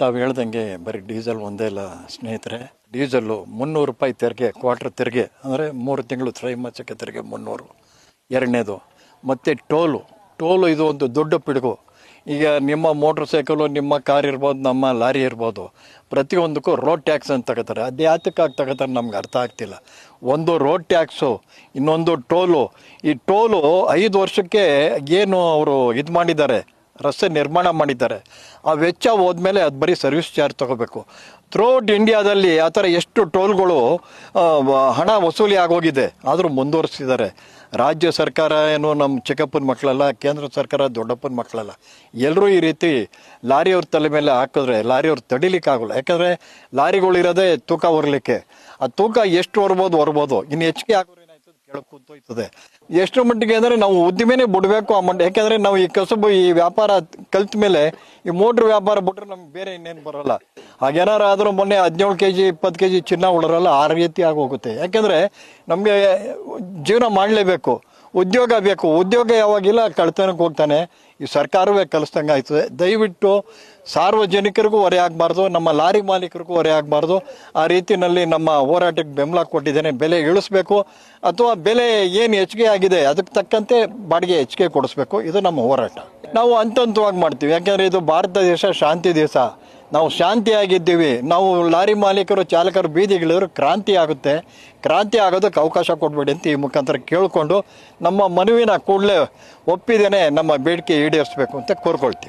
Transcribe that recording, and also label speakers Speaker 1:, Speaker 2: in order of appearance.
Speaker 1: ತಾವು ಹೇಳ್ದಂಗೆ ಬರೀ ಡೀಸೆಲ್ ಒಂದೇ ಇಲ್ಲ ಸ್ನೇಹಿತರೆ. ಡೀಸೆಲ್ಲು ಮುನ್ನೂರು ರೂಪಾಯಿ ತೆರಿಗೆ, ಕ್ವಾರ್ಟರ್ ತೆರಿಗೆ, ಅಂದರೆ ಮೂರು ತಿಂಗಳು ತ್ರೈಮಾಸಿಕ ತೆರಿಗೆ ಮುನ್ನೂರು. ಎರಡನೇದು, ಮತ್ತು ಟೋಲು. ಟೋಲು ಇದು ಒಂದು ದೊಡ್ಡ ಪಿಡುಗು. ಈಗ ನಿಮ್ಮ ಮೋಟ್ರ್ ಸೈಕಲು, ನಿಮ್ಮ ಕಾರ್ ಇರ್ಬೋದು, ನಮ್ಮ ಲಾರಿ ಇರ್ಬೋದು, ಪ್ರತಿಯೊಂದಕ್ಕೂ ರೋಡ್ ಟ್ಯಾಕ್ಸ್ ಅಂತ ತಗೋತಾರೆ. ಅದು ಯಾತಕ್ಕಾಗಿ ತಗೋತಾರೆ ನಮ್ಗೆ ಅರ್ಥ ಆಗ್ತಿಲ್ಲ. ಒಂದು ರೋಡ್ ಟ್ಯಾಕ್ಸು, ಇನ್ನೊಂದು ಟೋಲು. ಈ ಟೋಲು ಐದು ವರ್ಷಕ್ಕೆ ಏನು ಅವರು ಇದು ಮಾಡಿದ್ದಾರೆ? ರಸ್ತೆ ನಿರ್ಮಾಣ ಮಾಡಿದ್ದಾರೆ. ಆ ವೆಚ್ಚ ಹೋದ್ಮೇಲೆ ಅದು ಬರೀ ಸರ್ವಿಸ್ ಚಾರ್ಜ್ ತಗೋಬೇಕು. ಥ್ರೂಔಟ್ ಇಂಡಿಯಾದಲ್ಲಿ ಆ ಥರ ಎಷ್ಟು ಟೋಲ್ಗಳು ಹಣ ವಸೂಲಿ ಆಗೋಗಿದೆ, ಆದರೂ ಮುಂದುವರಿಸಿದ್ದಾರೆ. ರಾಜ್ಯ ಸರ್ಕಾರ ಏನು ನಮ್ಮ ಚಿಕ್ಕಪ್ಪನ ಮಕ್ಕಳಲ್ಲ, ಕೇಂದ್ರ ಸರ್ಕಾರ ದೊಡ್ಡಪ್ಪನ ಮಕ್ಕಳಲ್ಲ. ಎಲ್ಲರೂ ಈ ರೀತಿ ಲಾರಿಯವ್ರ ತಲೆ ಮೇಲೆ ಹಾಕಿದ್ರೆ, ಲಾರಿಯವ್ರು ತಡಿಲಿಕ್ಕಾಗಲ್ಲ. ಯಾಕಂದರೆ ಲಾರಿಗಳಿರೋದೇ ತೂಕ ಹೊರಲಿಕ್ಕೆ. ಆ ತೂಕ ಎಷ್ಟು ಹೊರ್ಬೋದು ಹೊರ್ಬೋದು. ಇನ್ನು ಹೆಚ್ಚಿಗೆ ಆಗೋರು ಕೆಳಗೆ ಎಷ್ಟು ಮಟ್ಟಿಗೆ ಅಂದರೆ ನಾವು ಉದ್ದಿಮೆನೇ ಬಿಡಬೇಕು ಆ ಮಟ್ಟ ಯಾಕೆಂದರೆ ನಾವು ಈ ಕಸಬು ಈ ವ್ಯಾಪಾರ ಕಲ್ತ ಮೇಲೆ ಈ ಮೋಟ್ರ್ ವ್ಯಾಪಾರ ಬಿಟ್ರೆ ನಮ್ಗೆ ಬೇರೆ ಇನ್ನೇನು ಬರೋಲ್ಲ. ಹಾಗೇನಾರು ಆದರೂ ಮೊನ್ನೆ ಹದಿನೇಳು ಕೆ ಜಿ ಇಪ್ಪತ್ತು ಕೆ ಜಿ ಚಿನ್ನ ಉಳರಲ್ಲ ಆ ರೀತಿ ಆಗೋಗುತ್ತೆ. ಯಾಕೆಂದರೆ ನಮಗೆ ಜೀವನ ಮಾಡಲೇಬೇಕು. ಉದ್ಯೋಗ ಬೇಕು. ಉದ್ಯೋಗ ಯಾವಾಗಿಲ್ಲ ಕಳ್ತನಕ್ಕೆ ಹೋಗ್ತಾನೆ, ಈ ಸರ್ಕಾರವೇ ಕಲಿಸ್ದಂಗೆ ಆಯ್ತದೆ. ದಯವಿಟ್ಟು ಸಾರ್ವಜನಿಕರಿಗೂ ಹೊರೆ ಆಗಬಾರ್ದು, ನಮ್ಮ ಲಾರಿ ಮಾಲೀಕರಿಗೂ ಹೊರೆ ಆಗಬಾರ್ದು. ಆ ರೀತಿಯಲ್ಲಿ ನಮ್ಮ ಹೋರಾಟಕ್ಕೆ ಬೆಂಬಲ ಕೊಟ್ಟಿದ್ದೇನೆ. ಬೆಲೆ ಇಳಿಸ್ಬೇಕು, ಅಥವಾ ಬೆಲೆ ಏನು ಹೆಚ್ಚಿಗೆ ಆಗಿದೆ, ಅದಕ್ಕೆ ತಕ್ಕಂತೆ ಬಾಡಿಗೆ ಹೆಚ್ಚಿಗೆ ಕೊಡಿಸ್ಬೇಕು. ಇದು ನಮ್ಮ ಹೋರಾಟ. ನಾವು ಹಂತ ಹಂತವಾಗಿ ಮಾಡ್ತೀವಿ. ಯಾಕೆಂದರೆ ಇದು ಭಾರತ ದೇಶ ಶಾಂತಿ ದೇಶ ನಾವು ಶಾಂತಿಯಾಗಿದ್ದೀವಿ. ನಾವು ಲಾರಿ ಮಾಲೀಕರು, ಚಾಲಕರು ಬೀದಿಗಿಳಿದ್ರು ಕ್ರಾಂತಿ ಆಗುತ್ತೆ ಕ್ರಾಂತಿ ಆಗೋದಕ್ಕೆ ಅವಕಾಶ ಕೊಡಬೇಡಿ ಅಂತ ಈ ಮುಖಾಂತರ ಕೇಳಿಕೊಂಡು ನಮ್ಮ ಮನವಿನ ಕೂಡಲೇ ಒಪ್ಪಿದೇನೆ ನಮ್ಮ ಬೇಡಿಕೆ ಈಡೇರಿಸಬೇಕು ಅಂತ ಕೋರ್ಕೊಳ್ತೀವಿ.